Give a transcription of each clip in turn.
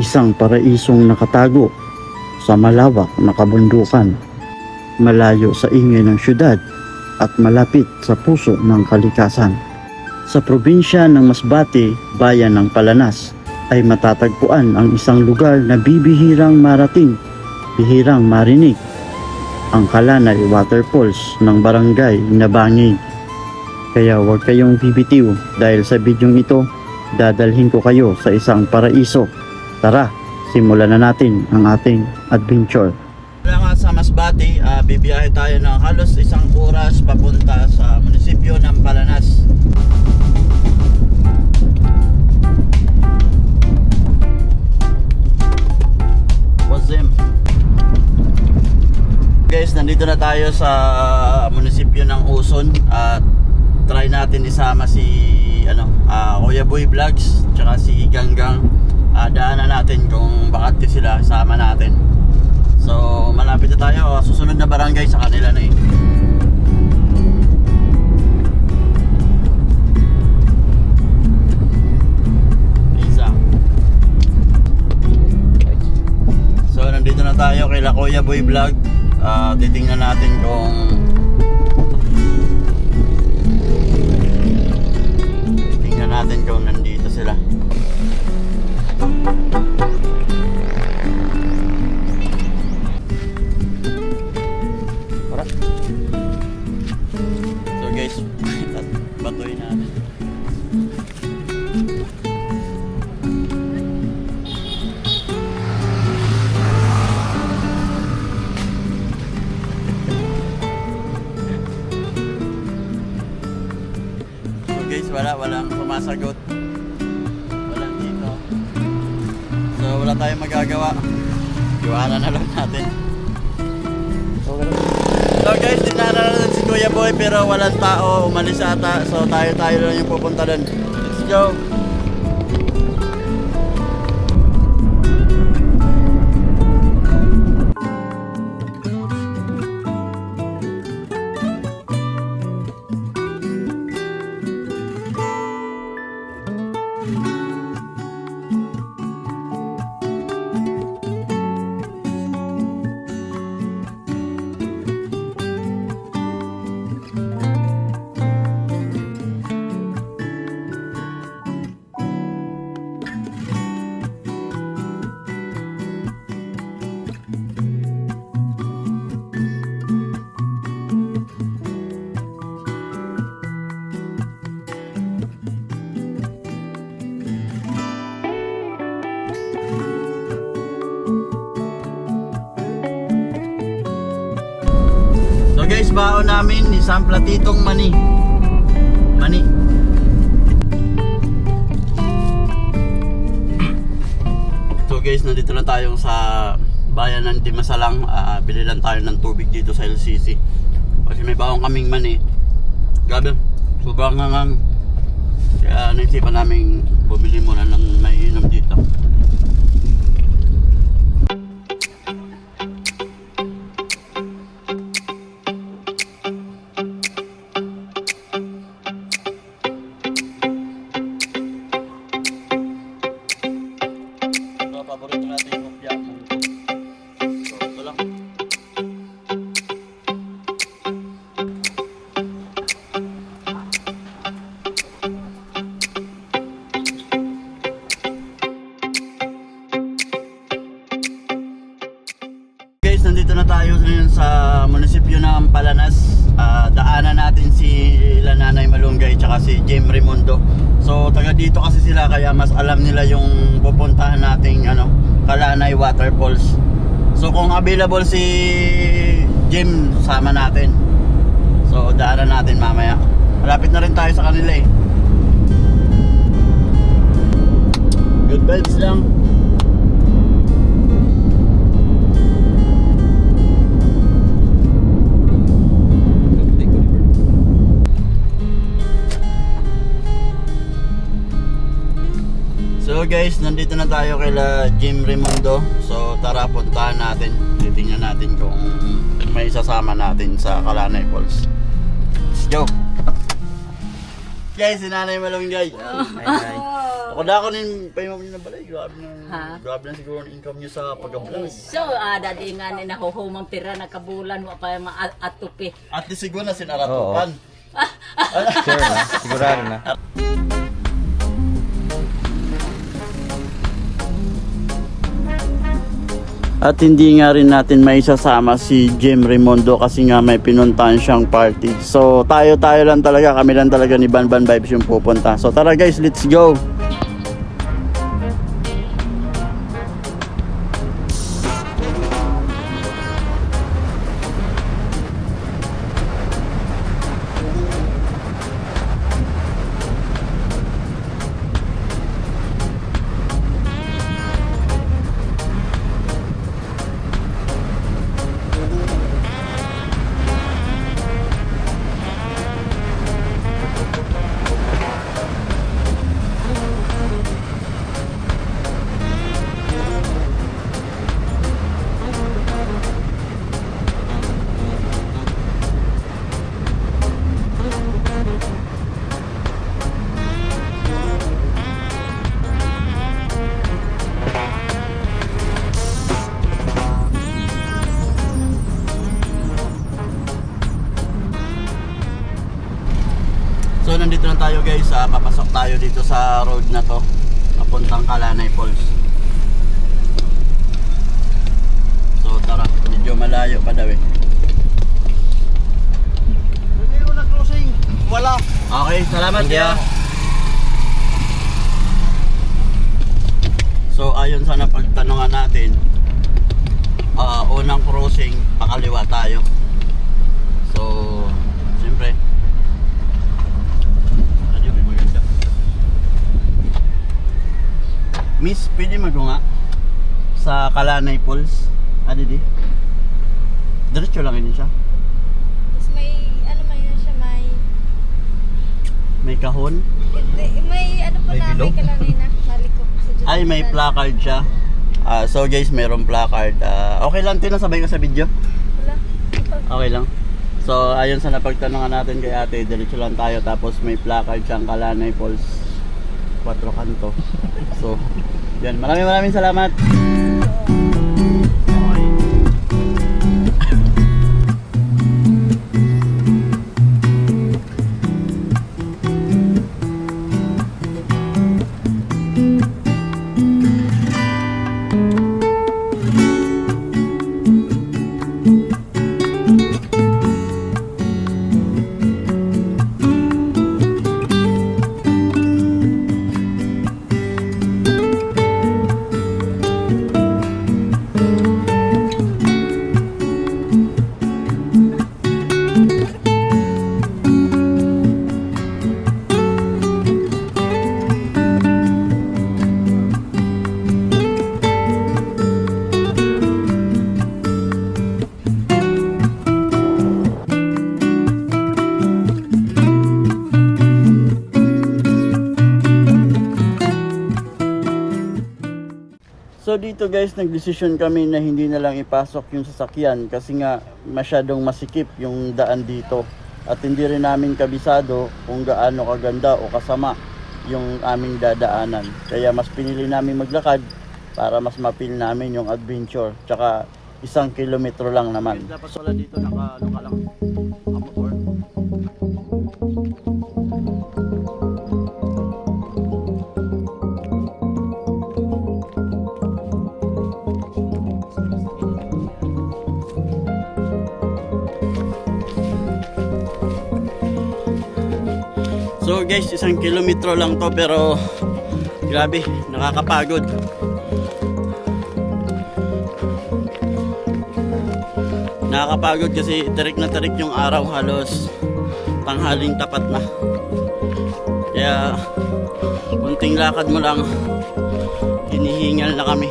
Isang paraisong nakatago sa malawak na kabundukan, malayo sa ingay ng syudad at malapit sa puso ng kalikasan. Sa probinsya ng Masbate, bayan ng Palanas, ay matatagpuan ang isang lugar na bibihirang marating, bihirang marinig, ang Kalanay Waterfalls ng barangay Nabangig. Kaya huwag kayong bibitiw dahil sa bidyong ito, dadalhin ko kayo sa isang paraiso. Tara, simulan na natin ang ating adventure. Wala nga sa Masbate, uh, bibiyahe tayo ng halos isang oras papunta sa munisipyo ng Palanas. Wazim. Guys, nandito na tayo sa munisipyo ng Uson at try natin isama si ano, ah, Kuya Boy Vlogs tsaka si Ganggang. Ah, daanan natin kung bakit sila sama natin. So, malapit na tayo. Susunod na barangay sa kanila na eh. So, nandito na tayo kay La Kuya Boy Vlog. Ah, titingnan natin kung Tingnan natin kung walang pumasagot. Walang dito. So wala tayong magagawa. Iwanan na lang natin. So guys, dinara na si Kuya Boy pero walang tao, umalis ata. So tayo tayo lang yung pupunta doon. Let's go! Baon namin isang platitong mani. Mani. So guys, nandito na tayo sa bayan ng Dimasalang. Ah, bili lang tayo ng tubig dito sa LCC. Kasi may baon kaming mani. Grabe, sobrang ngang. Kaya naisipan namin bumili muna ng may inom dito. Jim Raimundo. So, taga dito kasi sila kaya mas alam nila yung pupuntahan nating ano, Kalanay Waterfalls. So, kung available si Jim, sama natin. So, daanan natin mamaya. Malapit na rin tayo sa kanila eh. Good vibes lang. Guys, nandito na tayo kay Jim Raimundo. So tara puntahan natin. Titingnan natin kung may isasama natin sa Kalanay Falls. Let's go! Guys, si Nanay Malunggay. Hi, hi. Ako na ako nin payo mo na balay. Grabe na. Ha? Grabe na siguro ang income niyo sa pag-vlog. So, ah, dati nga ni nahuhumang pira na kabulan, wa pa yung mga atupi. At least siguro na sinaratukan. Sure na, sigurado na. At hindi nga rin natin may sasama si Jim Rimondo kasi nga may pinuntahan siyang party. So tayo-tayo lang talaga, kami lang talaga ni Banban Vibes yung pupunta. So tara guys, let's go! Tayo dito sa road na to, papuntang Kalanay Falls. So tara, medyo malayo pa daw eh. Hindi na closing, wala. Okay, salamat Thank you. ya. So ayon sa napagtanungan natin, ah, unang crossing, pakaliwa tayo. So, siyempre, ano may maganda? Miss, pwede magunga sa Kalanay Falls. Ano di? Diretso lang yun siya. Tapos may, ano may na siya, may, May kahon. hindi, may, ano po May na, bilog? may kalanay na, malikot sa Diyos. Ay, may placard siya. Ah, so guys, mayroong placard. Ah, okay lang, tinasabay ko sa video. Wala. Okay lang. So, ayun sa napagtanungan natin kay ate, diretso lang tayo. Tapos may placard siyang Kalanay Falls. Quatro kanto. So, yan. Maraming maraming salamat. So dito guys, nagdesisyon kami na hindi na lang ipasok yung sasakyan kasi nga masyadong masikip yung daan dito. At hindi rin namin kabisado kung gaano kaganda o kasama yung aming dadaanan. Kaya mas pinili namin maglakad para mas mapil namin yung adventure. Tsaka isang kilometro lang naman. Dapat wala dito naka, ano ka lang, guys, isang kilometro lang to pero grabe, nakakapagod. Nakakapagod kasi tarik na tarik yung araw halos tanghaling tapat na. Kaya kunting lakad mo lang hinihingal na kami.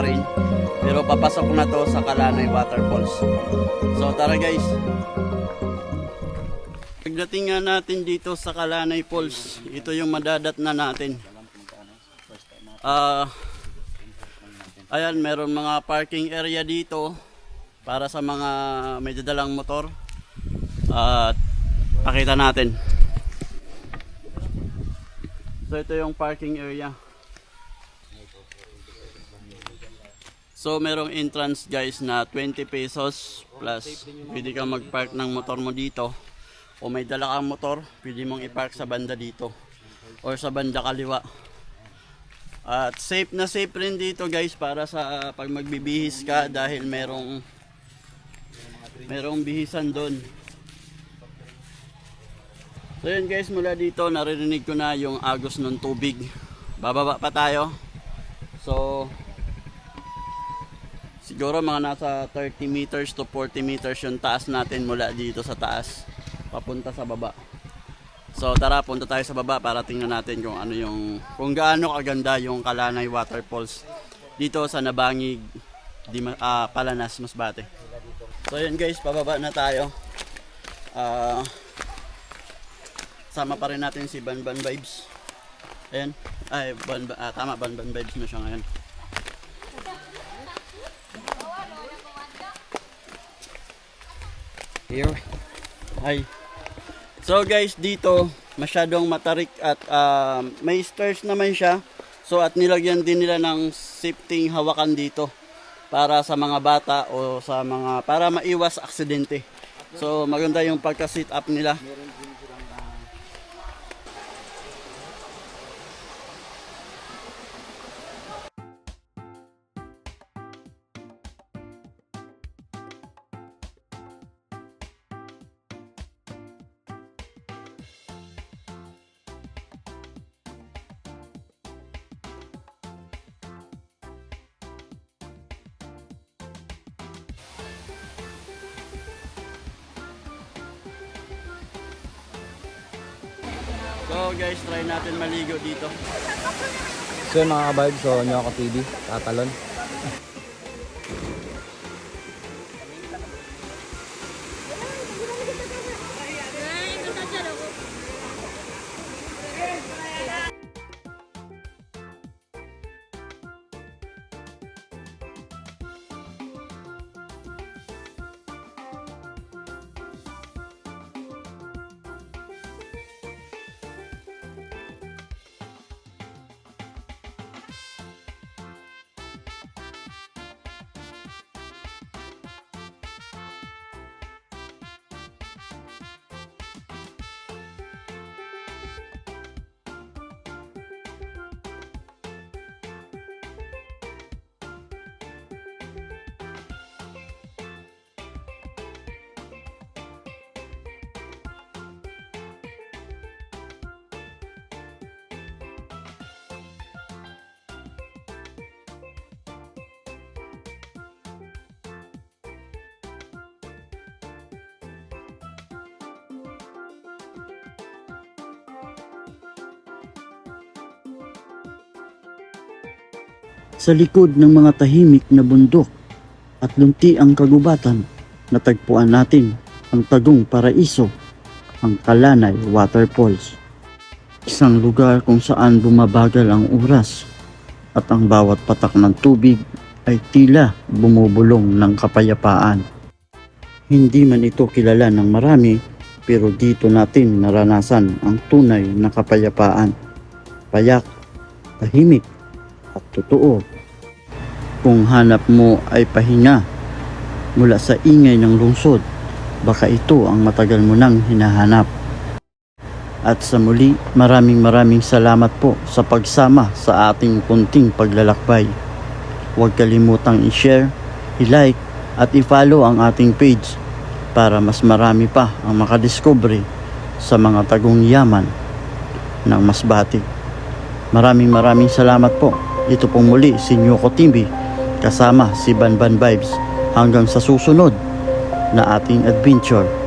Pa rin. Pero papasok na to sa Kalanay Waterfalls. So tara guys. Pagdating nga natin dito sa Kalanay Falls, ito yung madadat na natin. Ah, ayan, meron mga parking area dito para sa mga may dadalang motor. At pakita natin. So ito yung parking area. So merong entrance guys na 20 pesos plus pwede kang mag-park ng motor mo dito. O may dala kang motor, pwede mong i-park sa banda dito or sa banda kaliwa. At safe na safe rin dito guys para sa pag magbibihis ka dahil merong merong bihisan doon. So yun guys, mula dito naririnig ko na yung agos ng tubig. Bababa pa tayo. So siguro mga nasa 30 meters to 40 meters yung taas natin mula dito sa taas papunta sa baba. So tara punta tayo sa baba para tingnan natin kung ano yung kung gaano kaganda yung Kalanay Waterfalls dito sa Nabangig Dima, ah, Palanas Masbate. So yun guys, pababa na tayo. Ah sama pa rin natin si Banban Vibes. Ayan. Ay, ban, ah, tama, Banban Vibes na siya ngayon. Here. Hi. So guys, dito masyadong matarik at ah, may stairs naman siya. So at nilagyan din nila ng safety hawakan dito para sa mga bata o sa mga para maiwas aksidente. So maganda yung pagka-sit up nila. So guys, try natin maligo dito. So mga kabarb, so nyo ako TV, tatalon. Sa likod ng mga tahimik na bundok at lunti ang kagubatan, natagpuan natin ang tagong paraiso, ang Kalanay Waterfalls. Isang lugar kung saan bumabagal ang oras at ang bawat patak ng tubig ay tila bumubulong ng kapayapaan. Hindi man ito kilala ng marami pero dito natin naranasan ang tunay na kapayapaan. Payak, tahimik at totoo. Kung hanap mo ay pahinga mula sa ingay ng lungsod, baka ito ang matagal mo nang hinahanap. At sa muli, maraming maraming salamat po sa pagsama sa ating punting paglalakbay. Huwag kalimutang i-share, i-like at i-follow ang ating page para mas marami pa ang makadiscovery sa mga tagong yaman ng Masbate. Maraming maraming salamat po. Ito pong muli si Nyoko TV kasama si Banban Vibes hanggang sa susunod na ating adventure.